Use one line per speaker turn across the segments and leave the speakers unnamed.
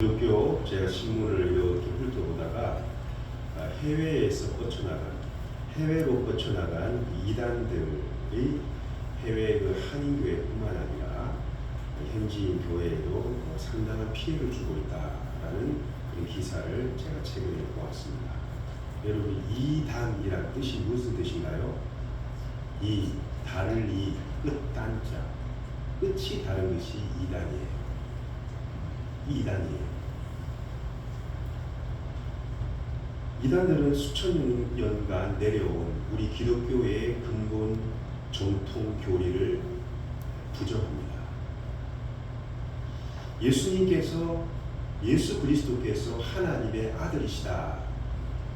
기독교 제가 신문을 이렇게 훑어보다가 아, 해외에서 뻗쳐나간 해외로 뻗쳐나간 이단들의 해외 그 한인교회뿐만 아니라 현지인 교회에도 뭐 상당한 피해를 주고 있다라는 그런 기사를 제가 최근에 보았습니다. 여러분 이단이란 뜻이 무슨 뜻인가요? 이 다를 이 끝단자 끝이 다른 것이 이단이에요. 이단이에요. 이단들은 수천 년간 내려온 우리 기독교의 근본 전통 교리를 부정합니다. 예수님께서 예수 그리스도께서 하나님의 아들이시다.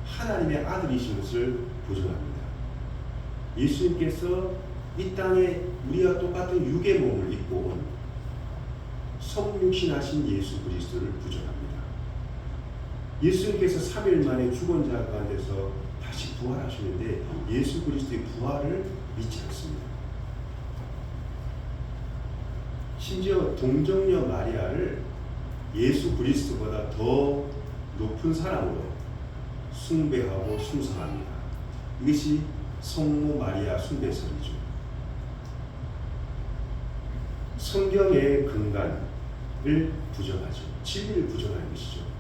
하나님의 아들이신 것을 부정합니다. 예수님께서 이 땅에 우리와 똑같은 육의 몸을 입고 온 성육신하신 예수 그리스도를 부정합니다. 예수님께서 3일 만에 죽은 자 가운데서 다시 부활하시는데 예수 그리스도의 부활을 믿지 않습니다. 심지어 동정녀 마리아를 예수 그리스도보다 더 높은 사람으로 숭배하고 숭상합니다. 이것이 성모 마리아 숭배설이죠. 성경의 근간을 부정하죠. 진리를 부정하는 것이죠.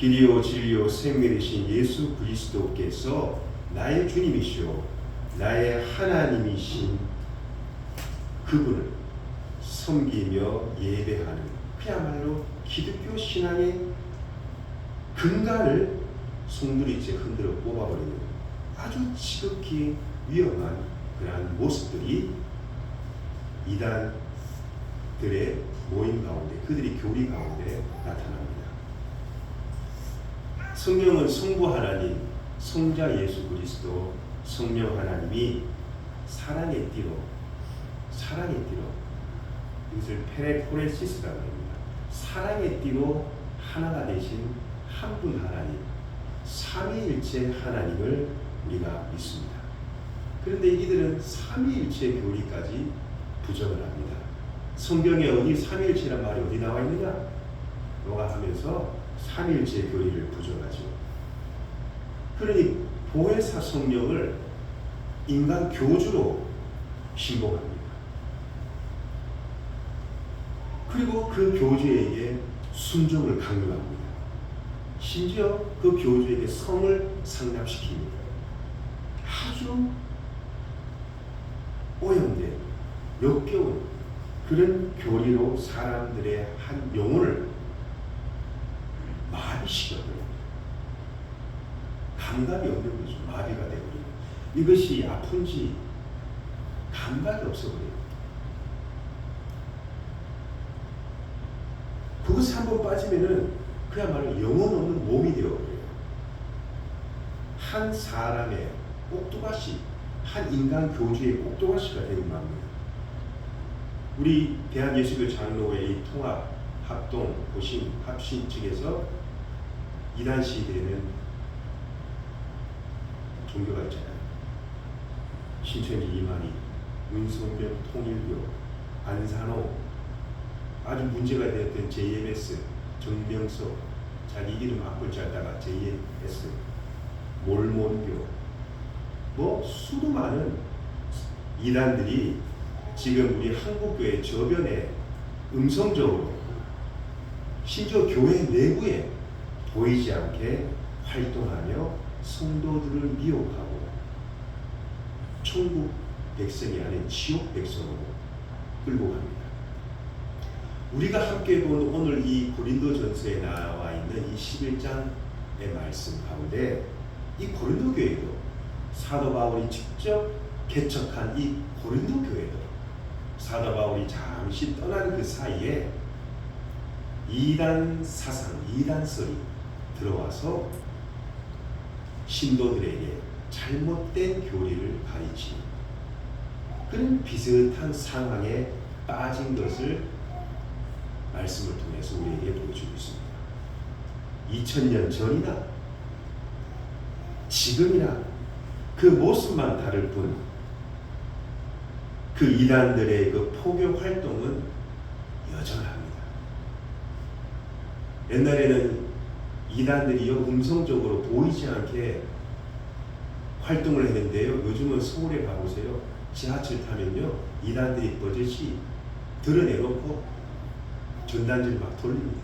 길이요 진리요 생명이신 예수 그리스도께서 나의 주님이시오 나의 하나님이신 그분을 섬기며 예배하는 그야말로 기독교 신앙의 근간을 송두리째 흔들어 뽑아버리는 아주 지극히 위험한 그러한 모습들이 이단들의 모임 가운데 그들이 교리 가운데 나타납니다. 성령은 성부 하나님, 성자 예수 그리스도, 성령 하나님이 사랑의 띠로 사랑의 띠로 이것을 페레코레시스라고 합니다. 사랑의 띠로 하나가 되신 한 분 하나님, 삼위일체 하나님을 우리가 믿습니다. 그런데 이들은 삼위일체 교리까지 부정을 합니다. 성경에 어디 삼위일체란 말이 어디 나와 있느냐? 너가 하면서 삼일체 교리를 부정하죠. 그러니 보혜사 성령을 인간 교주로 신봉합니다. 그리고 그 교주에게 순종을 강요합니다. 심지어 그 교주에게 성을 상납시킵니다. 아주 오염된 역겨운 그런 교리로 사람들의 한 영혼을 마비시켜버려요. 감각이 없는 거죠. 마비가 되버려요. 이것이 아픈지 감각이 없어버려요. 그것에 한번 빠지면은 그야말로 영혼 없는 몸이 되어버려요. 한 사람의 꼭두가시, 한 인간 교주의 꼭두가시가 되는 겁니다. 우리 대한예수교 장로회 이 통합, 합동, 보신, 합신 측에서 이단 시대에는 종교가 있잖아요. 신천지 이만희, 문성병 통일교, 안산호, 아주 문제가 되었던 JMS, 정명석, 자기 이름 앞글자 다가 JMS, 몰몬교, 뭐 수도 많은 이단들이 지금 우리 한국교회 저변에 음성적으로 심지어 교회 내부에 보이지 않게 활동하며 성도들을 미혹하고 천국 백성이 아닌 지옥 백성으로 끌고 갑니다. 우리가 함께 본 오늘 이 고린도전서에 나와 있는 이 11장의 말씀 가운데 이 고린도 교회도 사도 바울이 직접 개척한 이 고린도 교회도 사도 바울이 잠시 떠난 그 사이에 이단 사상, 이단설이 들어와서 신도들에게 잘못된 교리를 가르치는 그런 비슷한 상황에 빠진 것을 말씀을 통해서 우리에게 보여주고 있습니다. 2000년 전이나 지금이나 그 모습만 다를 뿐 그 이단들의 그 포교 활동은 여전합니다. 옛날에는 이단들이요 음성적으로 보이지 않게 활동을 했는데요. 요즘은 서울에 가보세요. 지하철 타면요 이단들이 버젓이 드러내놓고 전단지를 막 돌립니다.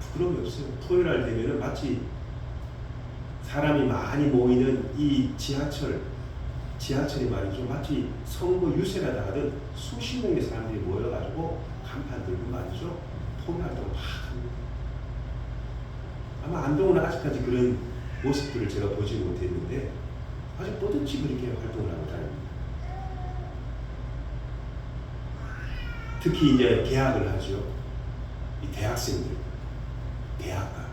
부끄러움이 없어요. 토요일 날 되면은 마치 사람이 많이 모이는 이 지하철 지하철이 말이죠. 마치 선거 유세라다 하듯 수십 명의 사람들이 모여가지고 간판 들고 말이죠. 토요일 활동을 막 합니다. 아마 안동은 아직까지 그런 모습들을 제가 보지 못했는데 아주 뻗어치 그렇게 활동을 하고 다닙니다. 특히 이제 개학을 하죠. 이 대학생들, 대학가.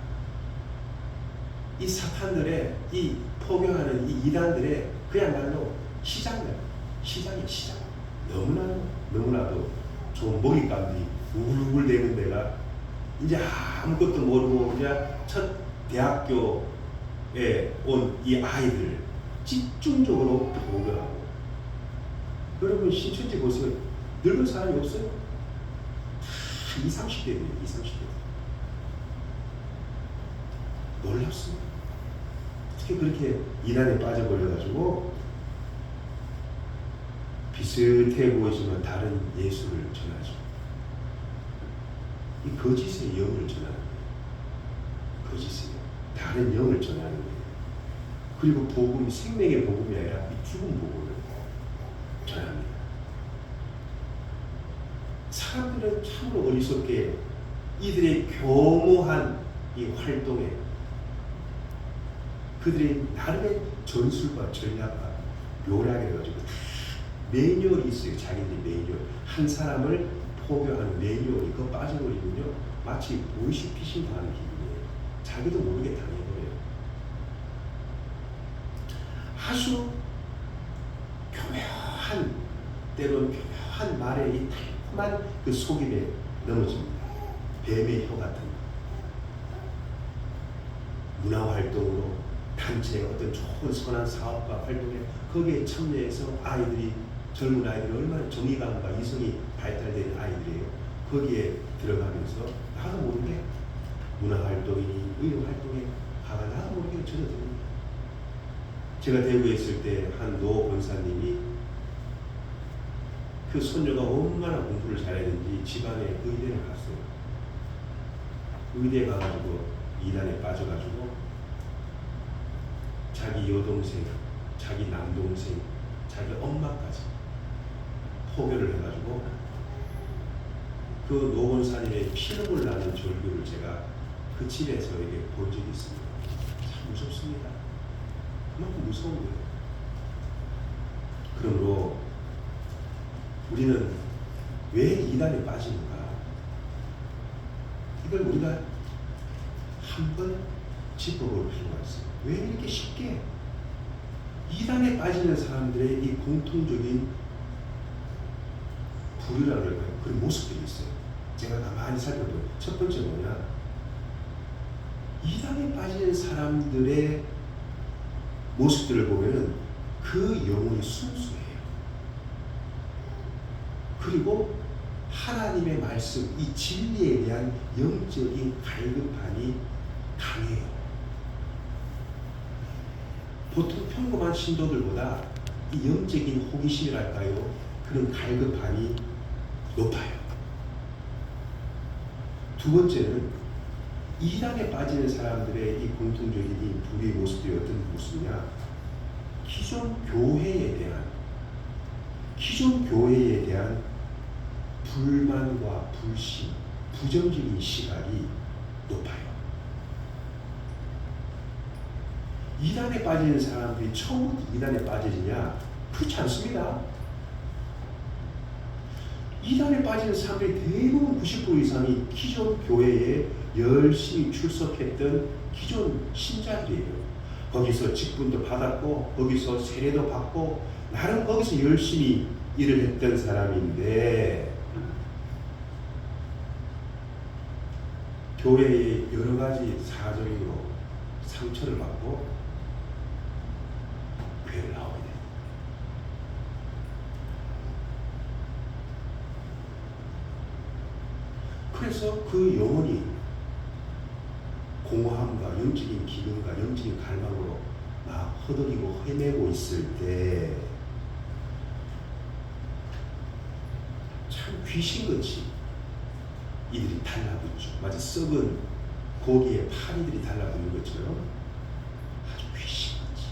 이 사탄들의 이 포교하는 이 이단들의 그야말로 시장이야. 시장이야, 시장. 너무나, 너무나도 좋은 먹잇감들이 우글우글대는 데가 이제 아무것도 모르고 이제 첫 대학교에 온 이 아이들 집중적으로 포교하고 여러분 신천지 보세요. 늙은 사람이 없어요. 다 20, 30대들이에요. 20, 30대. 놀랍습니다. 어떻게 그렇게 이단에 빠져버려가지고 비슷해 보이지만 다른 예수를 전하죠. 이 거짓의 영을 전하는 거예요. 거짓의 영. 다른 영을 전하는 거예요. 그리고 복음이 생명의 복음이 아니라 이 죽은 복음을 전합니다. 사람들은 참으로 어리석게 이들의 교모한 이 활동에 그들의 나름의 전술과 전략과 묘략을 가지고 다 매뉴얼이 있어요. 자기들의 매뉴얼. 한 사람을 포교하는 매뉴얼이 그거 빠져버리면요. 마치 보이시피싱 당하는 기분이에요. 자기도 모르게 당해버려요. 아주 교묘한 때로는 교묘한 말의 이 달콤한 그 속임에 넘어집니다. 뱀의 혀 같은 문화 활동으로 단체 어떤 좋은 선한 사업과 활동에 거기에 참여해서 아이들이 젊은 아이들이 얼마나 정의감과 이성이 발달된 아이들이에요. 거기에 들어가면서 나도 모르게 문화 활동이니 의료 활동에 가가 나도 모르게 젖어듭니다. 제가 대구에 있을 때 한 노 권사님이 그 손녀가 얼마나 공부를 잘했는지 집안에 의대를 갔어요. 의대 가가지고 이단에 빠져가지고 자기 여동생, 자기 남동생, 자기 엄마까지 포교를 해가지고 그 노원사님의 피눈물 나는 절규를 제가 그 집에서 이렇게 본 적이 있습니다. 참 무섭습니다. 그만큼 무서운 거예요. 그러므로 우리는 왜 이단에 빠지는가? 이걸 우리가 한번 짚어볼 필요가 있어요. 왜 이렇게 쉽게 이단에 빠지는 사람들의 이 공통적인 부류라고 할까요? 그런 모습들이 있어요. 제가 가만히 살펴보면 첫 번째 뭐냐? 이단에 빠지는 사람들의 모습들을 보면은 그 영혼이 순수해요. 그리고 하나님의 말씀, 이 진리에 대한 영적인 갈급함이 강해요. 보통 평범한 신도들보다 이 영적인 호기심이랄까요? 그런 갈급함이 높아요. 두 번째는 이단에 빠지는 사람들의 이 공통적인 이 불의 모습들이 어떤 모습이냐? 기존 교회에 대한 기존 교회에 대한 불만과 불신, 부정적인 시각이 높아요. 이단에 빠지는 사람들이 처음부터 이단에 빠지느냐? 그렇지 않습니다. 이단에 빠지는 사람들이 대부분 90% 이상이 기존 교회에 열심히 출석했던 기존 신자들이에요. 거기서 직분도 받았고, 거기서 세례도 받고, 나름 거기서 열심히 일을 했던 사람인데, 교회의 여러 가지 사정으로 상처를 받고, 교회를 돼요. 그래서 그 영혼이 공허함과 영적인 기근과 영적인 갈망으로 막 허덕이고 헤매고 있을 때 참 귀신같이 이들이 달라붙죠. 마치 썩은 고기의 파리들이 달라붙는 것처럼 아주 귀신같이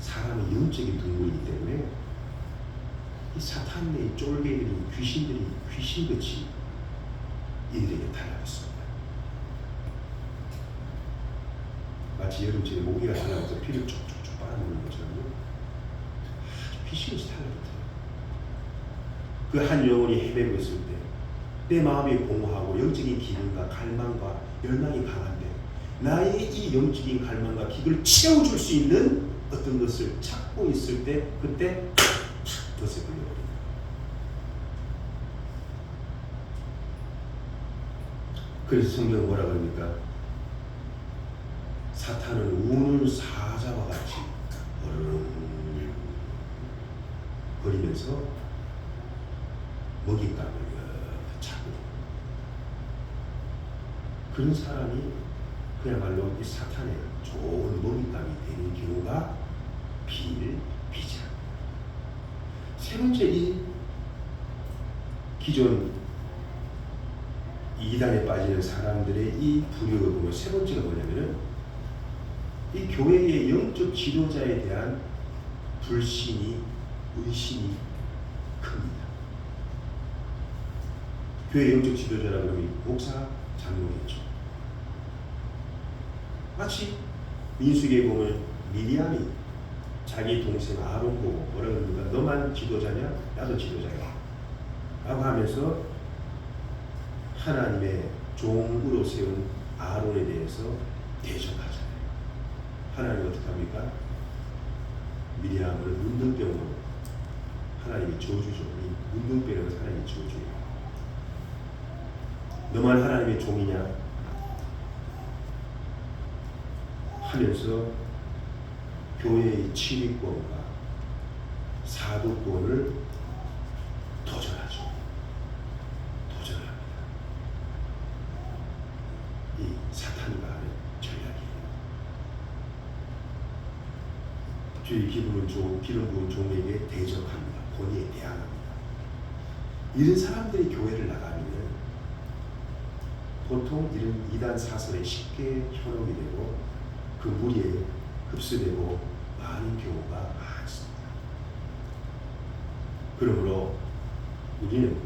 사람은 영적인 동물이기 때문에 이 사탄의 쫄개들이 귀신들이 귀신같이 이들에게 달라붙습니다. 마치 여름철에 모기가 달라붙어 피를 쭉쭉쭉 빨아먹는 것처럼 아주 귀신같이 달라붙어요. 그 한 영혼이 헤매고 있을 때, 내 마음이 공허하고 영적인 기능과 갈망과 열망이 강한데, 나의 이 영적인 갈망과 기를 채워줄 수 있는 어떤 것을 찾고 있을 때, 그때 탁 걸려버립니다. 그래서 성경은 뭐라 그럽니까? 사탄은 우는 사자와 같이 어르렁 거리면서 먹잇감을 찾고 그런 사람이 그야말로 이 사탄의 좋은 먹잇감이 되는 경우가 비일비재. 세 번째 이 기존 이단에 빠지는 사람들의 이 부류를 보면 세 번째가 뭐냐면은 이 교회의 영적 지도자에 대한 불신이 의심이 큽니다. 교회 영적 지도자라 그러면 목사 장로겠죠. 마치 민수기에 보면 미리암이 자기 동생 아론 보고 뭐라 그럽니까? 너만 지도자냐? 나도 지도자야. 라고 하면서 하나님의 종으로 세운 아론에 대해서 대적하잖아요. 하나님 어떻게 합니까? 미리암을 문둥병으로 하나님이 저주죠. 이 문둥병으로 하나님이 저주해요. 너만 하나님의 종이냐? 하면서 교회의 치리권과 사도권을 도전하죠. 도전합니다. 이 사탄과 하는 전략이에요. 종, 기름 부은 종에게 대적합니다. 권위에 대항합니다. 이런 사람들이 교회를 나가면 보통 이런 이단 사설에 쉽게 현혹이 되고 그 무리에 흡수되고 많은 경우가 많습니다. 그러므로 우리는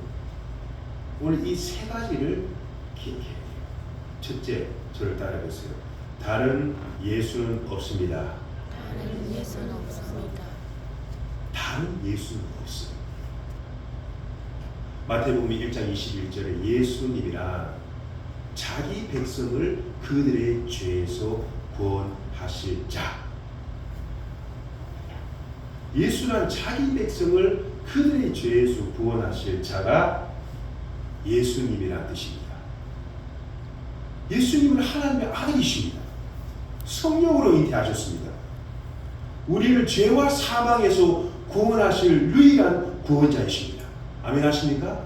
오늘 이 세 가지를 기억해야 돼요. 첫째, 저를 따라해보세요. 다른 예수는 없습니다.
다른 예수는 없습니다.
다른 예수는 없어요. 마태복음 1장 21절에 예수님이란 자기 백성을 그들의 죄에서 구원하실 자. 예수란 자기 백성을 그들의 죄에서 구원하실 자가 예수님이란 뜻입니다. 예수님은 하나님의 아들이십니다. 성령으로 잉태하셨습니다. 우리를 죄와 사망에서 구원하실 유일한 구원자이십니다. 아멘 하십니까?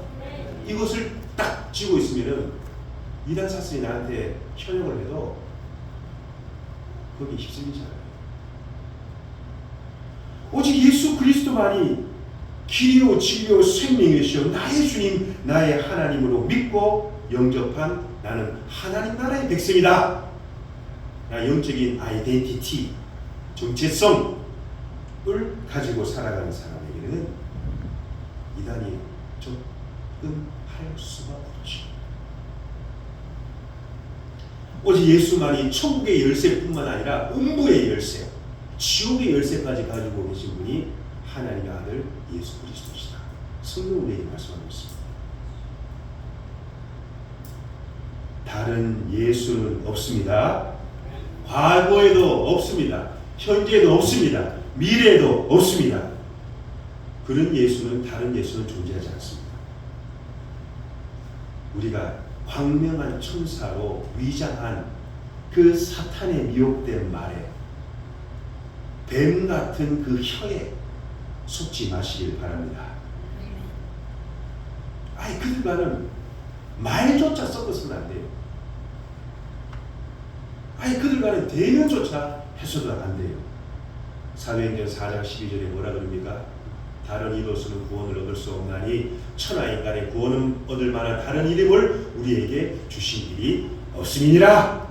이것을 딱 쥐고 있으면은 이단 사슬이 나한테 현역을 해도 거기 휩쓸리지 않아요. 오직 예수 그리스도만이 길이요 진리요 생명이시여 나의 주님 나의 하나님으로 믿고 영접한 나는 하나님 나라의 백성이다. 나 영적인 아이덴티티 정체성을 가지고 살아가는 사람에게는 이단이 접근할 수가 없죠. 오직 예수만이 천국의 열쇠뿐만 아니라 음부의 열쇠, 지옥의 열쇠까지 가지고 계신 분이 하나님의 아들 예수 그리스도시다. 성경 우리에게 말씀하고 있습니다. 다른 예수는 없습니다. 과거에도 없습니다. 현재에도 없습니다. 미래에도 없습니다. 그런 예수는 다른 예수는 존재하지 않습니다. 우리가 광명한 천사로 위장한 그 사탄의 미혹된 말에 뱀 같은 그 혀에 속지 마시길 바랍니다. 아이 그들과는 말조차 섞어서는 안 돼요. 아니 그들 간에 대면조차 해서도 안 돼요. 사도행전 4장 12절에 뭐라 그럽니까? 다른 이로서는 구원을 얻을 수 없나니 천하 인간의 구원을 얻을 만한 다른 이름을 우리에게 주신 일이 없음이니라.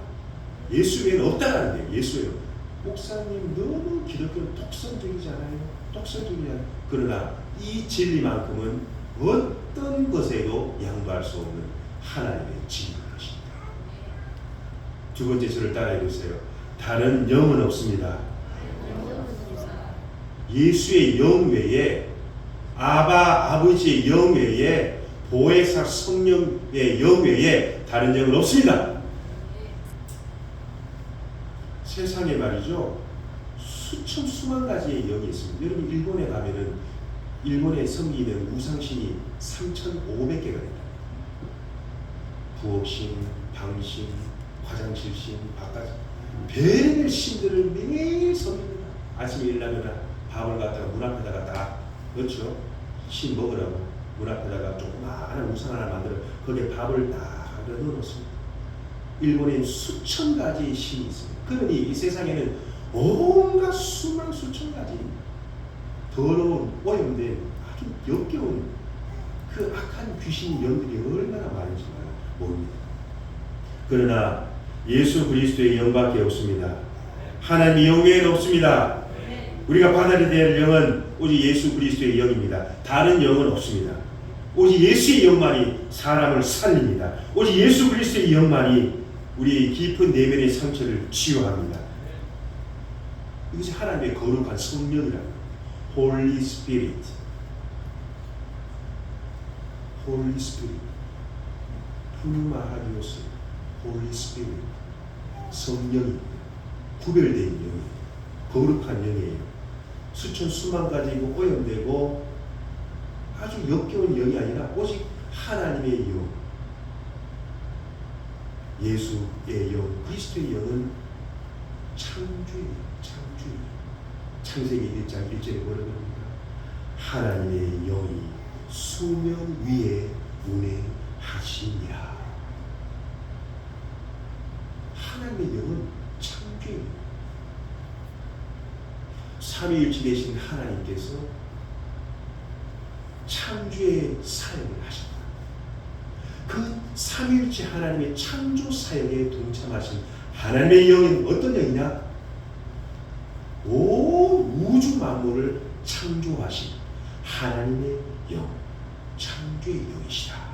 예수 외에는 없다라는 거예요. 예수 외에. 목사님 너무 기독교는 독선적이잖아요. 독선적이잖아요. 그러나 이 진리만큼은 어떤 것에도 양보할 수 없는 하나님의 것입니다. 두 번째 저를 따라해 보세요. 다른 영은 없습니다. 예수의 영 외에 아바 아버지의 영 외에 보혜사 성령의 영 외에 다른 영은 없습니다. 세상에 말이죠 수천 수만 가지의 영이 있습니다. 여러분 일본에 가면은 일본에 섬기는 우상신이 3,500개가 된다. 부엌신, 방신, 화장실신, 바깥 별별 신들을 매일 섬깁니다. 아침에 일어나면 밥을 갖다가 문 앞에다가 딱 넣죠. 신 먹으라고 문 앞에다가 조그마한 우상 하나 만들어 거기에 밥을 딱 넣어놓습니다. 일본에 수천 가지의 신이 있습니다. 그러니 이 세상에는 온갖 수만 수천 가지 더러운 오염된 아주 역겨운 그 악한 귀신 영들이 얼마나 많은지 모릅니다. 그러나 예수 그리스도의 영밖에 없습니다. 하나님의 영 외에는 없습니다. 우리가 받아들여야 될 영은 오직 예수 그리스도의 영입니다. 다른 영은 없습니다. 오직 예수의 영만이 사람을 살립니다. 오직 예수 그리스도의 영만이 우리 깊은 내면의 상처를 치유합니다. 이것이 하나님의 거룩한 성령이라고. Holy Spirit. Holy Spirit. 푸마하디오스. Holy Spirit. 성령이 구별된 영이 거룩한 영이에요. 수천 수만 가지고 오염되고 아주 역겨운 영이 아니라 오직 하나님의 영. 예수의 영, 그리스도의 영은 창조예요. 창조. 창세기 1장 1절에 뭐라고 합니까? 하나님의 영이 수면 위에 운행하시니라. 하나님의 영은 창조예요. 삼위일체 되신 하나님께서 창조의 사역을 하셨다. 그 삼위일체 하나님의 창조 사역에 동참하신 하나님의 영은 어떤 영이냐? 온 우주 만물을 창조하신 하나님의 영, 창조의 영이시다.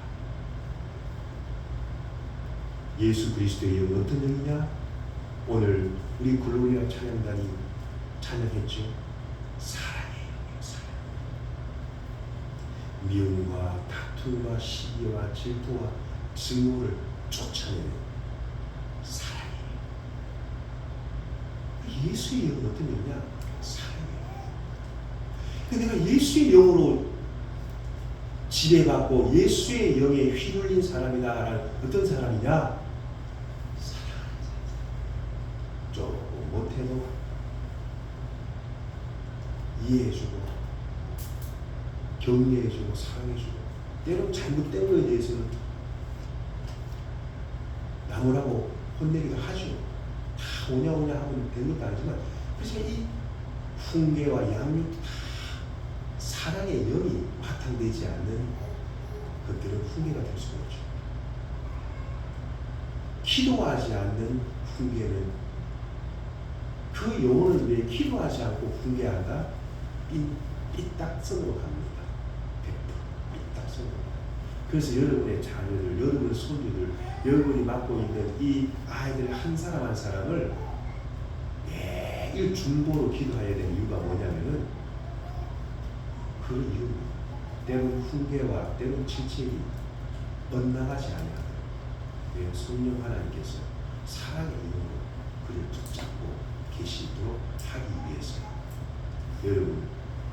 예수 그리스도의 영은 어떤 영이냐? 오늘 우리 글로리아 찬양단이 찬양했죠. 사랑의 사랑. 미움과 다툼과 시기와 질투와 증오를 쫓아내는 사랑이에요. 예수의 영은 어떤 영이냐? 사랑이에요. 내가 예수의 영으로 지배받고 예수의 영에 휘둘린 사람이다라는 어떤 사람이냐? 사랑하는 사람. 못해도 이해해주고 격려해주고 사랑해주고 때론 잘못된 거에 대해서는 나무라고 혼내기도 하죠. 다 오냐 오냐 하면 되는 것도 아니지만 그래서 이 훈계와 양육 다 사랑의 영이 바탕되지 않는 것들은 훈계가 될 수가 없죠. 기도하지 않는 훈계는 그 영혼을 왜 기도하지 않고 훈계한다? 이 삐딱선으로 갑니다. 100% 삐딱선으로. 그래서 여러분의 자녀들, 여러분의 손주들, 여러분이 맡고 있는 이 아이들 한 사람 한 사람을 매일 중보로 기도해야 되는 이유가 뭐냐면은 그 이유 때론 훈계와 때론 질책이 엇나가지 아니하다. 왜 성령 하나님께서 사랑의 이유로 그를 붙잡고 계시도록 하기 위해서 여러분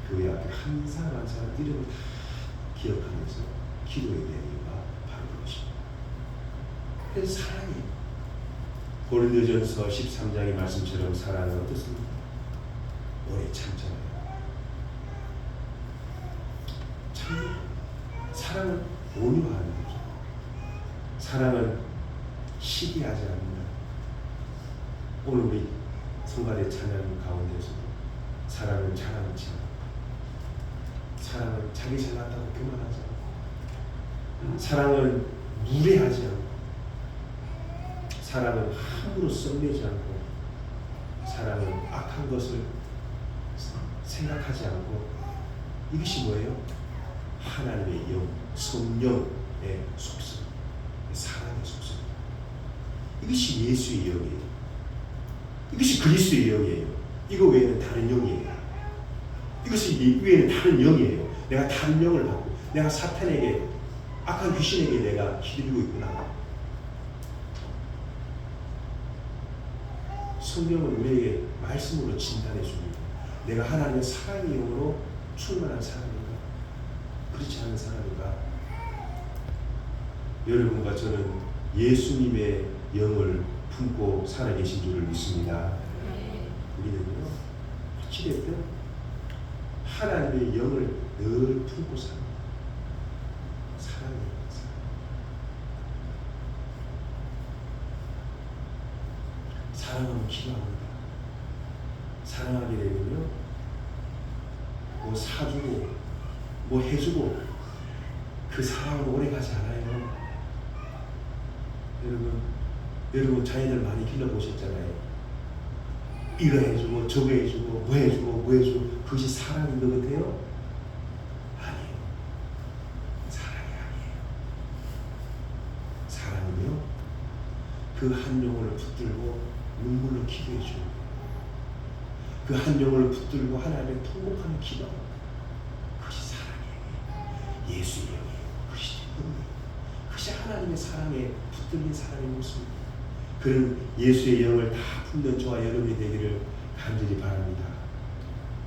교회 앞에 한 사람 한 사람 이름을 다 기억하면서 되는 이유가 바로 그것입니다. 그래서 사랑이 고린도전서 13장의 말씀처럼 사랑은 어떻습니까? 오래 참잖아요. 참 사랑은 온유하는 거죠. 사랑은 시기하지 않는다. 오늘 우리 성가대 찬양 가운데서도 사랑은 자랑치 않고 사랑은 자기 잘났다고 교만하지 않고 사랑은 무례하지 않고 사랑은 함부로 썩내지 않고 사랑은 악한 것을 생각하지 않고 이것이 뭐예요? 하나님의 영, 성령의 속성, 사랑의 속성. 이것이 예수의 영이에요. 이것이 그리스도의 영이에요. 이거 외에는 다른 영이에요. 이것이 이 외에는 다른 영이에요. 내가 다른 영을 받고 내가 사탄에게 악한 귀신에게 내가 휘둘리고 있구나. 성경은 우리에게 말씀으로 진단해 줍니다. 내가 하나님의 사랑의 영으로 충만한 사람인가? 그렇지 않은 사람인가? 여러분과 저는 예수님의 영을 품고 살아계신 줄을 믿습니다. 우리는요, 어찌됐든 하나님의 영을 늘 품고 삽니다. 사랑해요, 사랑. 사랑하면 기도합니다. 사랑하게 되면요, 뭐 사주고, 뭐 해주고, 그 사랑은 오래 가지 않아요. 여러분, 여러분 자녀들 많이 길러보셨잖아요. 이거 해주고, 저거 해주고, 뭐 해주고, 뭐 해주고, 그것이 사랑인 것 같아요? 아니에요. 사랑이 아니에요. 사랑은요, 그 한 영혼을 붙들고 눈물로 기도해 주는. 그 한 영혼을 붙들고 하나님의 통곡하는 기도. 그것이 사랑이에요. 영이에요. 그것이 영이에요. 그것이 하나님의 사랑에 붙들린 사람의 모습입니다. 그런 예수의 영을 다 품는 저와 여러분이 되기를 간절히 바랍니다.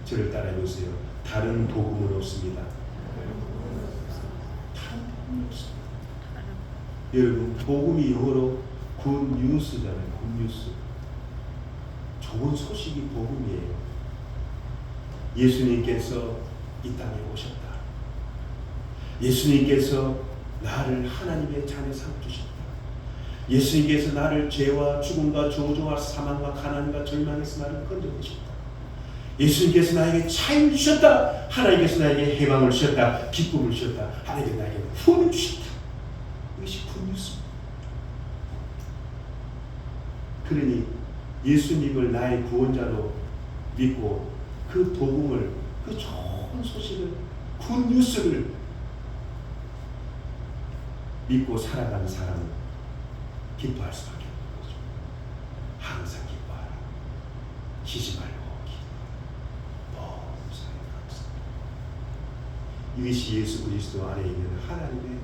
저를 따라해 보세요. 다른 복음은 없습니다. 다른 복음은 없습니다. 여러분 복음이 영어로 굿 뉴스잖아요. 굿 뉴스. 좋은 소식이 복음이에요. 예수님께서 이 땅에 오셨다. 예수님께서 나를 하나님의 자녀 삼주셨다. 예수님께서 나를 죄와 죽음과 저주와 사망과 가난과 절망에서 나를 건져내셨다. 예수님께서 나에게 차를 주셨다. 하나님께서 나에게 해방을 주셨다. 기쁨을 주셨다. 하나님께서 나에게 후원을 주셨다. 이것이. 그러니 예수님을 나의 구원자로 믿고 그 복음을 그 좋은 소식을 굿뉴스를 믿고 살아가는 사람은 기뻐할 수밖에 없는 거죠. 항상 기뻐하라. 쉬지 말고. 범사에 감사. 이것이 예수 그리스도 안에 있는 하나님의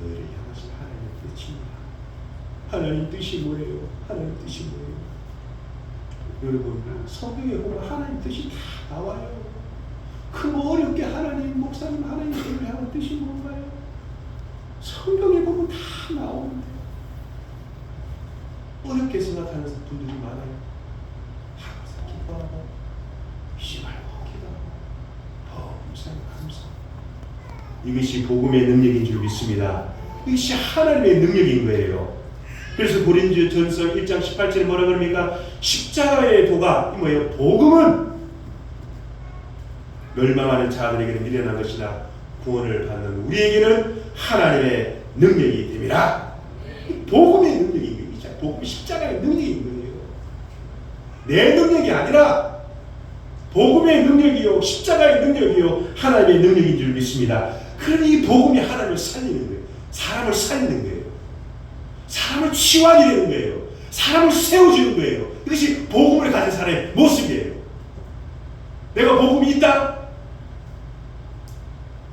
너희를 향하신 하나님의 뜻입니다. 하나님 뜻이 뭐예요? 하나님 뜻이 뭐예요? 여러분 성경에 보면 하나님 뜻이 다 나와요. 크고 어렵게 하나님 목사님 하나님 너희를 향한 뜻이 뭔가요? 성경에 보면 다 나오는데 어렵게 생각하는 분들이 많아요. 항상 기뻐하고 쉬지 말고 기도하고 범사에 감사. 이것이 복음의 능력인 줄 믿습니다. 이것이 하나님의 능력인 거예요. 그래서 고린도 전서 1장 18절에 뭐라 그럽니까? 십자가의 도가 이 뭐예요? 복음은 멸망하는 자들에게는 미련한 것이나 구원을 받는 우리에게는 하나님의 능력이 됨이라. 복음의. 이 복음 십자가의 능력인 거예요. 내 능력이 아니라 복음의 능력이요 십자가의 능력이요 하나님의 능력인 줄 믿습니다. 그러니 이 복음이 하나님을 살리는 거예요. 사람을 살리는 거예요. 사람을 치유하게 되는 거예요. 사람을 세워주는 거예요. 이것이 복음을 가진 사람의 모습이에요. 내가 복음이 있다.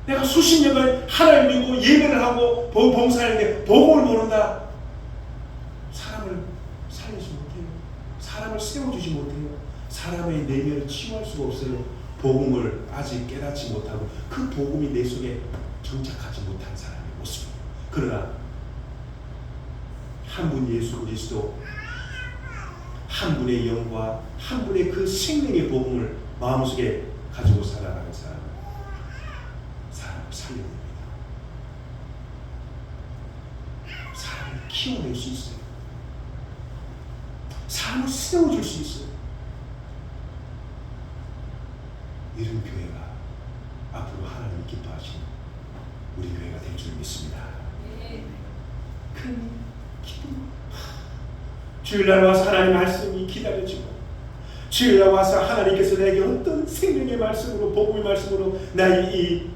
내가 수십 년간 하나님 믿고 예배를 하고 복- 봉사하는데 복음을 모른다. 사람을 살리지 못해요. 사람을 세워주지 못해요. 사람의 내면을 치유할 수가 없어요. 복음을 아직 깨닫지 못하고 그 복음이 내 속에 정착하지 못한 사람의 모습이에요. 그러나 한 분 예수 그리스도 한 분의 영과 한 분의 그 생명의 복음을 마음속에 가지고 살아가는 사람은 사람을 살려냅니다. 사람을 키워낼 수 있어요. 사람을 세워줄 수 있어요. 이런 교회가 앞으로 하나님 기뻐하시는 우리 교회가 될 줄 믿습니다. 큰 기쁨. 주일날 와서 하나님 말씀이 기다려지고 주일날 와서 하나님께서 내게 어떤 생명의 말씀으로 복음의 말씀으로 나의 이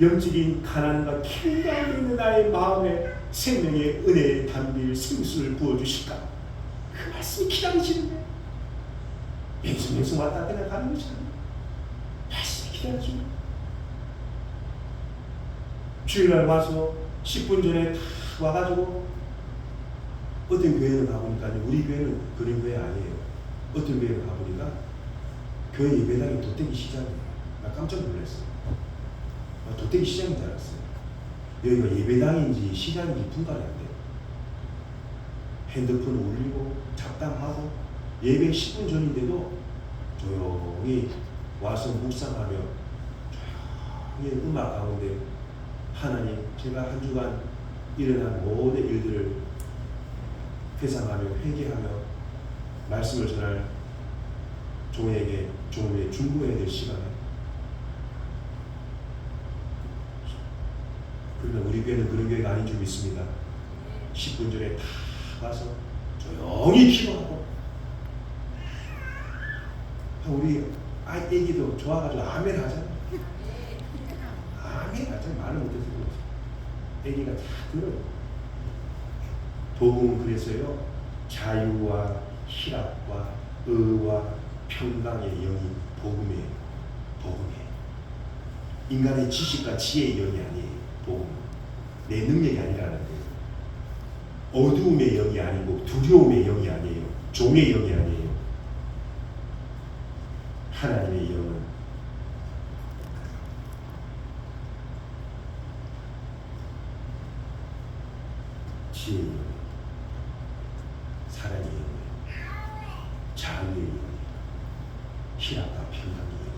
영적인 가난과 가운데 있는 나의 마음에 생명의 은혜의 담비를 생수를 부어주실까 그 말씀이 기다리시는데. 맹성맹성 왔다 그냥 가는 아니에요 말씀이 기다려주는 주일날 와서 10분 전에 다 와가지고 어떤 교회는 가보니까 우리 교회는 그런 교회 아니에요. 어떤 교회는 가보니까 교회 예배당이 도떼기 시장이에요. 나 깜짝 놀랐어요. 아, 도떼기 시장인 줄 알았어요. 여기가 예배당인지 시장인지 분간이 안 돼요. 핸드폰 울리고 잡담하고 예배 10분 전인데도 조용히 와서 묵상하며 조용히 음악 가운데 하나님 제가 한 주간 일어난 모든 일들을 회상하며 회개하며 말씀을 전할 종에게 종에게 중보해야 될 시간에 그러나 우리 교회는 그런 교회가 아닌 줄 믿습니다. 10분 전에 다 와서 조용히 기도하고 우리 아이 애기도 좋아가지고 아멘 하잖아. 아멘 하잖아. 말을 못해서 그렇지. 애기가 다 들어요. 복음은 그래서요 자유와 희락과 의와 평강의 영이 복음이에요. 복음이에요. 인간의 지식과 지혜의 영이 아니에요. 복음. 내 능력이 아니라는. 어두움의 영이 아니고 두려움의 영이 아니에요. 종의 영이 아니에요. 하나님의 영은 지혜의 영, 사랑의 영, 자유의 영, 희락과 평강의 영.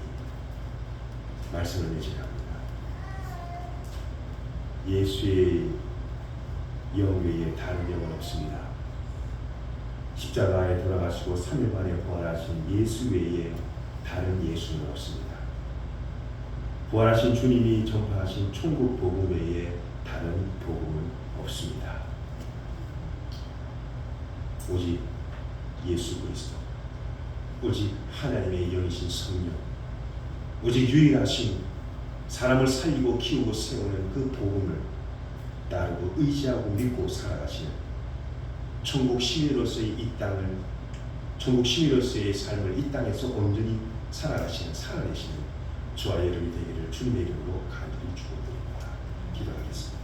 말씀을 맺으랍니다. 예수의 영 외에 다른 영은 없습니다. 십자가에 돌아가시고 3일 만에 부활하신 예수 외에 다른 예수는 없습니다. 부활하신 주님이 전파하신 천국 복음 외에 다른 복음은 없습니다. 오직 예수 그리스도, 오직 하나님의 영이신 성령, 오직 유일하신 사람을 살리고 키우고 세우는 그 복음을 따르고 의지하고 믿고 살아가시는 천국 시민으로서의 이 땅을 천국 시민으로서의 삶을 이 땅에서 온전히 살아가시는 살아내시는 저와 여러분이 되기를 주님의 이름으로 간절히 축원드립니다. 기도하겠습니다.